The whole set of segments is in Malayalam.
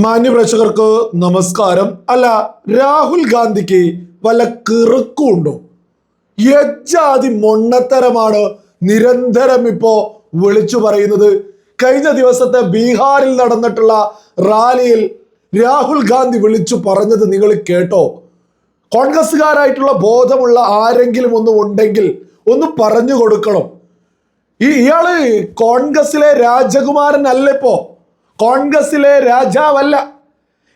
മാന്യപ്രേക്ഷകർക്ക് നമസ്കാരം. അല്ല രാഹുൽ ഗാന്ധിക്ക് വല്ല കിറുക്കുണ്ടോ? യജാതി മൊണ്ണത്തരമാണ് നിരന്തരം ഇപ്പോ വിളിച്ചു പറയുന്നത്. കഴിഞ്ഞ ദിവസത്തെ ബീഹാറിൽ നടന്നിട്ടുള്ള റാലിയിൽ രാഹുൽ ഗാന്ധി വിളിച്ചു പറഞ്ഞത് നിങ്ങൾ കേട്ടോ. കോൺഗ്രസ്സുകാരായിട്ടുള്ള ബോധമുള്ള ആരെങ്കിലും ഒന്നും ഉണ്ടെങ്കിൽ ഒന്ന് പറഞ്ഞു കൊടുക്കണം. ഈ ഇയാൾ കോൺഗ്രസിലെ രാജകുമാരൻ അല്ല ഇപ്പോ? കോൺഗ്രസിലെ രാജാവല്ല.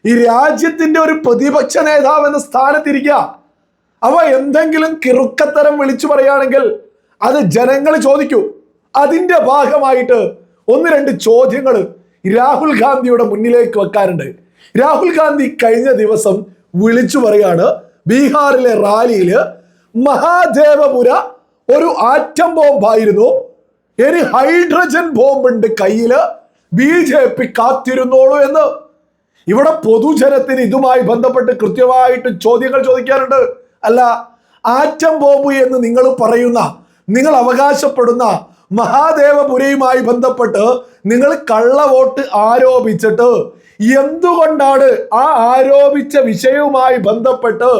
ഈ രാജ്യത്തിന്റെ ഒരു പ്രതിപക്ഷ നേതാവ് എന്ന സ്ഥാനത്തിരിക്കുക അവ എന്തെങ്കിലും കിറുക്കത്തരം വിളിച്ചു പറയുകയാണെങ്കിൽ അത് ജനങ്ങൾ ചോദിക്കൂ. അതിന്റെ ഭാഗമായിട്ട് ഒന്ന് രണ്ട് ചോദ്യങ്ങൾ രാഹുൽ ഗാന്ധിയുടെ മുന്നിലേക്ക് വെക്കാറുണ്ട്. രാഹുൽ ഗാന്ധി കഴിഞ്ഞ ദിവസം വിളിച്ചു പറയാണ് ബീഹാറിലെ റാലിയിൽ മഹാദേവപുര ഒരു ആറ്റം ബോംബായിരുന്നു. ഇനി ഹൈഡ്രജൻ ബോംബുണ്ട് കയ്യിൽ. ബി ജെ പി കാത്തിരുന്നോളൂ എന്ന്. ഇവിടെ പൊതുജനത്തിന് ഇതുമായി ബന്ധപ്പെട്ട് കൃത്യമായിട്ട് ചോദ്യങ്ങൾ ചോദിക്കാറുണ്ട്. അല്ല ആറ്റം ബോംബ് എന്ന് നിങ്ങൾ പറയുന്ന നിങ്ങൾ അവകാശപ്പെടുന്ന മഹാദേവപുരയുമായി ബന്ധപ്പെട്ട് നിങ്ങൾ കള്ള വോട്ട് ആരോപിച്ചിട്ട് എന്തുകൊണ്ടാണ് ആ ആരോപിച്ച വിഷയവുമായി ബന്ധപ്പെട്ട്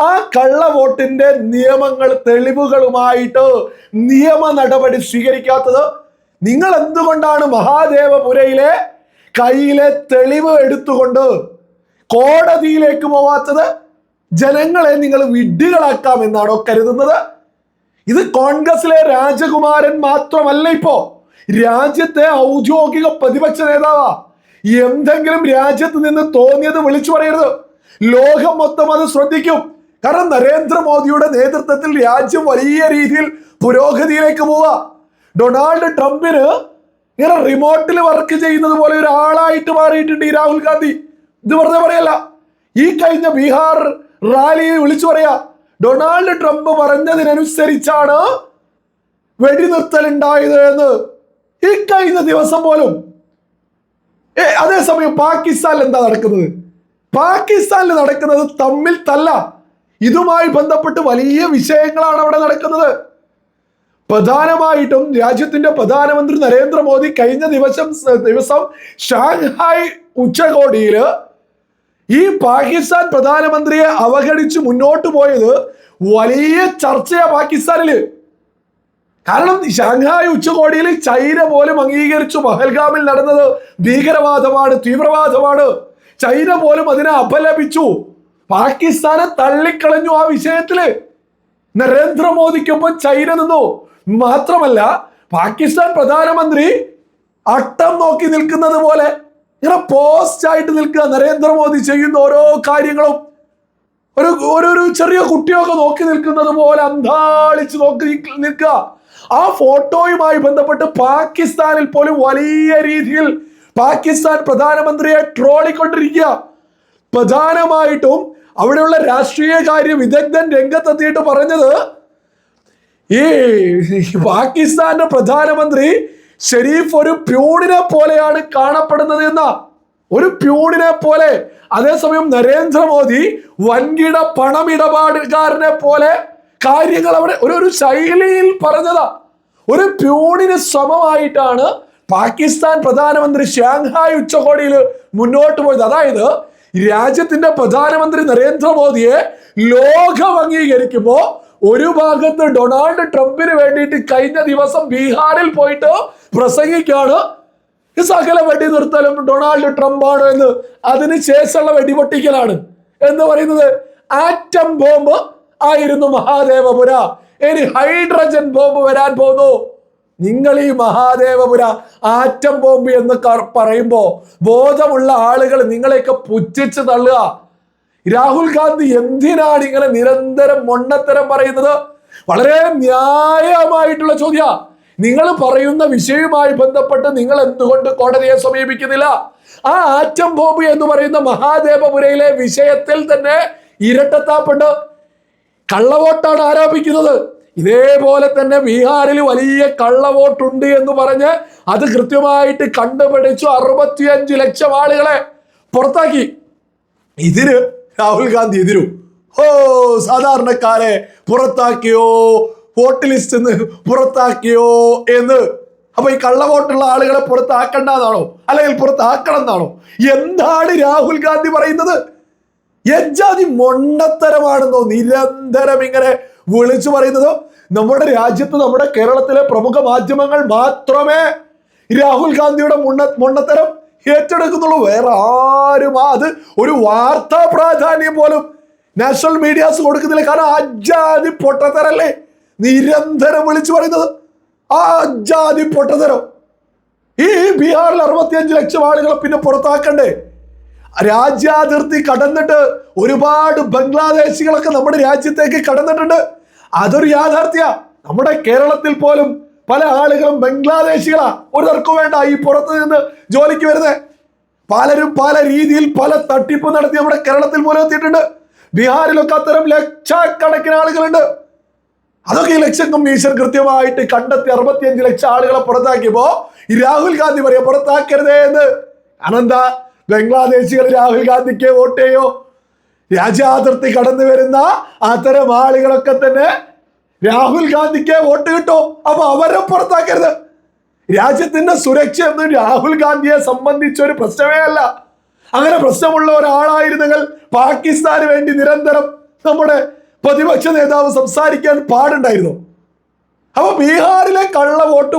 ആ കള്ള വോട്ടിന്റെ നിയമങ്ങൾ തെളിവുകളുമായിട്ട് നിയമ നടപടി സ്വീകരിക്കാത്തത്? നിങ്ങൾ എന്തുകൊണ്ടാണ് മഹാദേവപുരയിലെ കയ്യിലെ തെളിവ് എടുത്തുകൊണ്ട് കോടതിയിലേക്ക് പോവാത്തത്? ജനങ്ങളെ നിങ്ങൾ വിഡ്ഢികളാക്കാം എന്നാണോ കരുതുന്നത്? ഇത് കോൺഗ്രസിലെ രാജകുമാരൻ മാത്രമല്ല ഇപ്പോ. രാജ്യത്തെ ഔദ്യോഗിക പ്രതിപക്ഷ നേതാവാ. എന്തെങ്കിലും രാജ്യത്ത് നിന്ന് തോന്നിയത് വിളിച്ചു പറയരുത്. ലോകം മൊത്തം അത് ശ്രദ്ധിക്കും. കാരണം നരേന്ദ്രമോദിയുടെ നേതൃത്വത്തിൽ രാജ്യം വലിയ രീതിയിൽ പുരോഗതിയിലേക്ക് പോവാ. ഡൊണാൾഡ് ട്രംപിന് ഇങ്ങനെ റിമോട്ടിൽ വർക്ക് ചെയ്യുന്നത് പോലെ ഒരാളായിട്ട് മാറിയിട്ടുണ്ട് ഈ രാഹുൽ ഗാന്ധി. ഇത് വെറുതെ പറയല്ല. ഈ കഴിഞ്ഞ ബീഹാർ റാലിയെ വിളിച്ചു പറയാ ഡൊണാൾഡ് ട്രംപ് പറഞ്ഞതിനനുസരിച്ചാണ് വെടിനിർത്തൽ ഉണ്ടായത് എന്ന്. ഈ കഴിഞ്ഞ ദിവസം പോലും ഏ, അതേസമയം പാകിസ്ഥാനിൽ എന്താ നടക്കുന്നത്? പാകിസ്ഥാനിൽ നടക്കുന്നത് തമ്മിൽ തല്ല. ഇതുമായി ബന്ധപ്പെട്ട് വലിയ വിഷയങ്ങളാണ് അവിടെ നടക്കുന്നത്. പ്രധാനമായിട്ടും രാജ്യത്തിന്റെ പ്രധാനമന്ത്രി നരേന്ദ്രമോദി കഴിഞ്ഞ ദിവസം ദിവസം ഷാങ്ഹായ് ഉച്ചകോടിയിൽ ഈ പാകിസ്ഥാൻ പ്രധാനമന്ത്രിയെ അവഗണിച്ച് മുന്നോട്ട് പോയത് വലിയ ചർച്ചയാ പാകിസ്ഥാനിൽ. കാരണം ഷാങ്ഹായ് ഉച്ചകോടിയിൽ ചൈന പോലും അംഗീകരിച്ചു പഹൽഗാമിൽ നടന്നത് ഭീകരവാദമാണ് തീവ്രവാദമാണ്. ചൈന പോലും അതിനെ അപലപിച്ചു. പാകിസ്ഥാനെ തള്ളിക്കളഞ്ഞു ആ വിഷയത്തിൽ. നരേന്ദ്രമോദിക്കൊപ്പം ചൈന നിന്നു. മാത്രമല്ല പാകിസ്ഥാൻ പ്രധാനമന്ത്രി അട്ടം നോക്കി നിൽക്കുന്നത് പോലെ ഇങ്ങനെ പോസ്റ്റ് ആയിട്ട് നിൽക്കുക. നരേന്ദ്രമോദി ചെയ്യുന്ന ഓരോ കാര്യങ്ങളും ഒരു ഒരു ചെറിയ കുട്ടിയൊക്കെ നോക്കി നിൽക്കുന്നത് പോലെ അന്താളിച്ച് നോക്കി നിൽക്കുക. ആ ഫോട്ടോയുമായി ബന്ധപ്പെട്ട് പാകിസ്ഥാനിൽ പോലും വലിയ രീതിയിൽ പാകിസ്ഥാൻ പ്രധാനമന്ത്രിയെ ട്രോളിക്കൊണ്ടിരിക്കുക. പ്രധാനമായിട്ടും അവിടെയുള്ള രാഷ്ട്രീയ കാര്യ വിദഗ്ധൻ രംഗത്തെത്തിയിട്ട് പറഞ്ഞത് ഈ പാകിസ്ഥാന്റെ പ്രധാനമന്ത്രി ഷെരീഫ് ഒരു പ്യൂണിനെ പോലെയാണ് കാണപ്പെടുന്നത് എന്ന ഒരു പ്യൂണിനെ പോലെ. അതേസമയം നരേന്ദ്രമോദി വൻകിട പണമിടപാടുകാരനെ പോലെ കാര്യങ്ങൾ അവിടെ ഒരു ഒരു ശൈലിയിൽ പറഞ്ഞതാ. ഒരു പ്യൂണിന് സമമായിട്ടാണ് പാകിസ്ഥാൻ പ്രധാനമന്ത്രി ഷാങ്ഹായ് ഉച്ചകോടിയിൽ മുന്നോട്ട് പോയത്. അതായത് രാജ്യത്തിന്റെ പ്രധാനമന്ത്രി നരേന്ദ്രമോദിയെ ലോകം അംഗീകരിക്കുമ്പോ ഒരു ഭാഗത്ത് ഡൊണാൾഡ് ട്രംപിന് വേണ്ടിയിട്ട് കഴിഞ്ഞ ദിവസം ബീഹാറിൽ പോയിട്ട് പ്രസംഗിക്കാണ് സകല വെടി നിർത്തലും ഡൊണാൾഡ് ട്രംപ് ആണ് എന്ന് അതിന് ശേഷമുള്ള വെടിപൊട്ടിക്കലാണ് എന്ന് പറയുന്നത് ആറ്റം ബോംബ് ആയിരുന്നു മഹാദേവപുര. ഇനി ഹൈഡ്രജൻ ബോംബ് വരാൻ പോകുന്നു. നിങ്ങൾ ഈ മഹാദേവപുര ആറ്റം ബോംബ് എന്ന് പറയുമ്പോൾ പറയുമ്പോ ബോധമുള്ള ആളുകൾ നിങ്ങളെയൊക്കെ പുച്ഛിച്ച് തള്ളുക. രാഹുൽ ഗാന്ധി എന്തിനാണ് ഇങ്ങനെ നിരന്തരം മൊണ്ണത്തരം പറയുന്നത്? വളരെ ന്യായമായിട്ടുള്ള ചോദ്യ. നിങ്ങൾ പറയുന്ന വിഷയവുമായി ബന്ധപ്പെട്ട് നിങ്ങൾ എന്തുകൊണ്ട് കോടതിയെ സമീപിക്കുന്നില്ല? ആ ആറ്റം ബോംബ് എന്ന് പറയുന്ന മഹാദേവപുരയിലെ വിഷയത്തിൽ തന്നെ ഇരട്ടത്താപ്പുണ്ട്. കള്ളവോട്ടാണ് ആരോപിക്കുന്നത്. ഇതേപോലെ തന്നെ ബീഹാറിൽ വലിയ കള്ളവോട്ടുണ്ട് എന്ന് പറഞ്ഞ് അത് കൃത്യമായിട്ട് കണ്ടുപിടിച്ചു അറുപത്തിയഞ്ച് ലക്ഷം ആളുകളെ പുറത്താക്കി. ഇതിന് രാഹുൽ ഗാന്ധി എതിരു. ഓ സാധാരണക്കാരെ പുറത്താക്കിയോ? വോട്ട് ലിസ്റ്റ് നിന്ന് പുറത്താക്കിയോ എന്ന്. അപ്പൊ ഈ കള്ളവോട്ടുള്ള ആളുകളെ പുറത്താക്കണ്ടാണോ അല്ലെങ്കിൽ പുറത്താക്കണം എന്നാണോ എന്താണ് രാഹുൽ ഗാന്ധി പറയുന്നത്? എജാതി മൊണ്ടത്തരമാണെന്നോ നിരന്തരം ഇങ്ങനെ വിളിച്ചു പറയുന്നതോ? നമ്മുടെ രാജ്യത്ത് നമ്മുടെ കേരളത്തിലെ പ്രമുഖ മാധ്യമങ്ങൾ മാത്രമേ രാഹുൽ ഗാന്ധിയുടെ മുണ്ണ മൊണ്ണത്തരം ഏറ്റെടുക്കുന്നുള്ളൂ. വേറെ ആരും അത് ഒരു വാർത്താ പ്രാധാന്യം പോലും നാഷണൽ മീഡിയാസ് കൊടുക്കുന്നില്ല. കാരണം അജാതി പൊട്ടത്തരല്ലേ? നിരന്തരം വിളിച്ചു പറയുന്നത്. ആ അജാതി പൊട്ടത്തരം. ഈ ബീഹാറിൽ അറുപത്തിയഞ്ച് ലക്ഷം ആളുകളെ പിന്നെ പുറത്താക്കണ്ടേ? രാജ്യാതിർത്തി കടന്നിട്ട് ഒരുപാട് ബംഗ്ലാദേശികളൊക്കെ നമ്മുടെ രാജ്യത്തേക്ക് കടന്നിട്ടുണ്ട്. അതൊരു യാഥാർത്ഥ്യ. നമ്മുടെ കേരളത്തിൽ പോലും പല ആളുകളും ബംഗ്ലാദേശികളാ. ഒരു തർക്കം വേണ്ട ഈ പുറത്ത് നിന്ന് ജോലിക്ക് വരുന്നത് പലരും പല രീതിയിൽ പല തട്ടിപ്പ് നടത്തി നമ്മുടെ കേരളത്തിൽ പോലും എത്തിയിട്ടുണ്ട്. ബീഹാറിലൊക്കെ അത്തരം ലക്ഷക്കണക്കിന് ആളുകളുണ്ട്. അതൊക്കെ ഇലക്ഷൻ കമ്മീഷൻ കൃത്യമായിട്ട് കണ്ടെത്തി അറുപത്തിയഞ്ച് ലക്ഷം ആളുകളെ പുറത്താക്കിയപ്പോ ഈ രാഹുൽ ഗാന്ധി പറയാ പുറത്താക്കരുതേ എന്ന്. അനന്ത ബംഗ്ലാദേശികൾ രാഹുൽ ഗാന്ധിക്ക് വോട്ട് ചെയ്യോ? രാജ്യാതിർത്തി കടന്നു വരുന്ന അത്തരം ആളുകളൊക്കെ തന്നെ രാഹുൽ ഗാന്ധിക്ക് വോട്ട് കിട്ടോ. അപ്പൊ അവരെ പുറത്താക്കരുത്. രാജ്യത്തിന്റെ സുരക്ഷ എന്ന് രാഹുൽ ഗാന്ധിയെ സംബന്ധിച്ച ഒരു പ്രശ്നമേ അല്ല. അങ്ങനെ പ്രശ്നമുള്ള ഒരാളായിരുന്നെങ്കിൽ പാകിസ്ഥാന് വേണ്ടി നിരന്തരം നമ്മുടെ പ്രതിപക്ഷ നേതാവ് സംസാരിക്കാൻ പാടുണ്ടായിരുന്നു. അപ്പൊ ബീഹാറിലെ കള്ള വോട്ട്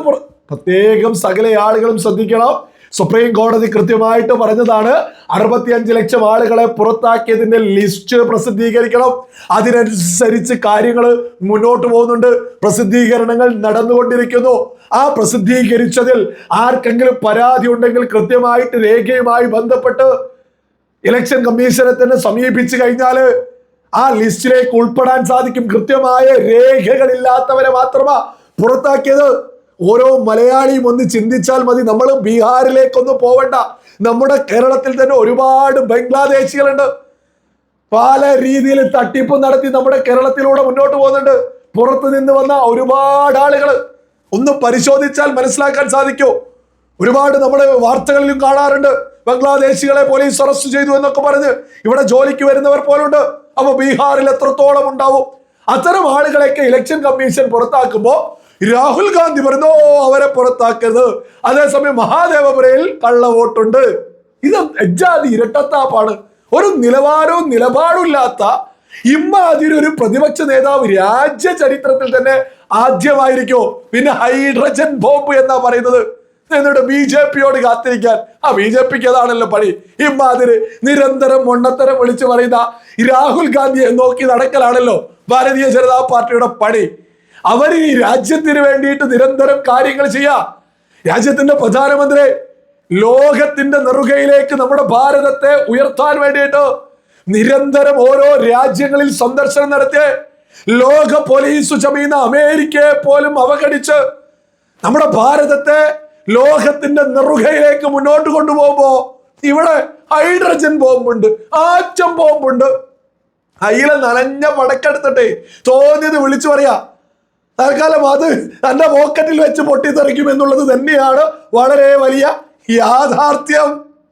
പ്രത്യേകം സകല ആളുകളും ശ്രദ്ധിക്കണം. സുപ്രീം കോടതി കൃത്യമായിട്ട് പറഞ്ഞതാണ് അറുപത്തിയഞ്ച് ലക്ഷം ആളുകളെ പുറത്താക്കിയതിന്റെ ലിസ്റ്റ് പ്രസിദ്ധീകരിക്കണം. അതിനനുസരിച്ച് കാര്യങ്ങൾ മുന്നോട്ട് പോകുന്നുണ്ട്. പ്രസിദ്ധീകരണങ്ങൾ നടന്നുകൊണ്ടിരിക്കുന്നു. ആ പ്രസിദ്ധീകരിച്ചതിൽ ആർക്കെങ്കിലും പരാതി ഉണ്ടെങ്കിൽ കൃത്യമായിട്ട് രേഖയുമായി ബന്ധപ്പെട്ട് ഇലക്ഷൻ കമ്മീഷനെ തന്നെ സമീപിച്ചു കഴിഞ്ഞാൽ ആ ലിസ്റ്റിലേക്ക് ഉൾപ്പെടാൻ സാധിക്കും. കൃത്യമായ രേഖകളില്ലാത്തവരെ മാത്രമാ പുറത്താക്കിയത്. ഓരോ മലയാളിയും ഒന്ന് ചിന്തിച്ചാൽ മതി. നമ്മൾ ബീഹാറിലേക്കൊന്ന് പോവണ്ട. നമ്മുടെ കേരളത്തിൽ തന്നെ ഒരുപാട് ബംഗ്ലാദേശികളുണ്ട്. പല രീതിയിൽ തട്ടിപ്പ് നടത്തി നമ്മുടെ കേരളത്തിലൂടെ മുന്നോട്ട് പോകുന്നുണ്ട്. പുറത്തു നിന്ന് വന്ന ഒരുപാട് ആളുകൾ ഒന്ന് പരിശോധിച്ചാൽ മനസ്സിലാക്കാൻ സാധിക്കൂ. ഒരുപാട് നമ്മുടെ വാർത്തകളിലും കാണാറുണ്ട്. ബംഗ്ലാദേശികളെ പോലീസ് അറസ്റ്റ് ചെയ്തു എന്നൊക്കെ പറഞ്ഞ് ഇവിടെ ജോലിക്ക് വരുന്നവർ പോലുണ്ട്. അപ്പൊ ബീഹാറിൽ എത്രത്തോളം ഉണ്ടാവും? അത്തരം ആളുകളെയൊക്കെ ഇലക്ഷൻ കമ്മീഷൻ പുറത്താക്കുമ്പോ രാഹുൽ ഗാന്ധി പറഞ്ഞു "ഓ, അവരെ പുറത്താക്കരുത്. അതേസമയം മഹാദേവപുരയിൽ കള്ള വോട്ടുണ്ട് ഇത് എജ്ജാതി ഇരട്ടത്താപ്പാണ്. ഒരു നിലവാരവും നിലപാടും ഇല്ലാത്ത ഇമ്മാതിരി ഒരു പ്രതിപക്ഷ നേതാവ് രാജ്യ ചരിത്രത്തിൽ തന്നെ ആദ്യമായിരിക്കോ. പിന്നെ ഹൈഡ്രജൻ ബോംബ് എന്നാ പറയുന്നത്. എന്നിട്ട് ബി ജെ പിയോട് കാത്തിരിക്കാൻ. ആ ബി ജെ പിക്ക് അതാണല്ലോ പണി. ഇമ്മാതിരി നിരന്തരം മൊണ്ണത്തരം വിളിച്ചു പറയുന്ന രാഹുൽ ഗാന്ധിയെ നോക്കി നടക്കലാണല്ലോ ഭാരതീയ ജനതാ പാർട്ടിയുടെ പണി. അവർ ഈ രാജ്യത്തിന് വേണ്ടിയിട്ട് നിരന്തരം കാര്യങ്ങൾ ചെയ്യാ. രാജ്യത്തിന്റെ പ്രധാനമന്ത്രി ലോകത്തിന്റെ നെറുകയിലേക്ക് നമ്മുടെ ഭാരതത്തെ ഉയർത്താൻ വേണ്ടിയിട്ട് നിരന്തരം ഓരോ രാജ്യങ്ങളിൽ സന്ദർശനം നടത്തി ലോക പോലീസ് ചമയുന്ന അമേരിക്കയെ പോലും അവഗണിച്ച് നമ്മുടെ ഭാരതത്തെ ലോകത്തിന്റെ നെറുകയിലേക്ക് മുന്നോട്ട് കൊണ്ടുപോകുമ്പോ ഇവിടെ ഹൈഡ്രജൻ ബോംബുണ്ട് ആറ്റം ബോംബുണ്ട്. അയില നനഞ്ഞ പടക്കെടുത്തിട്ടേ തോന്നിയത് വിളിച്ചു പറയാ തൽക്കാലം അത് തന്റെ പോക്കറ്റിൽ വെച്ച് പൊട്ടിത്തെറിക്കും എന്നുള്ളത് തന്നെയാണ് വളരെ വലിയ യാഥാർത്ഥ്യം.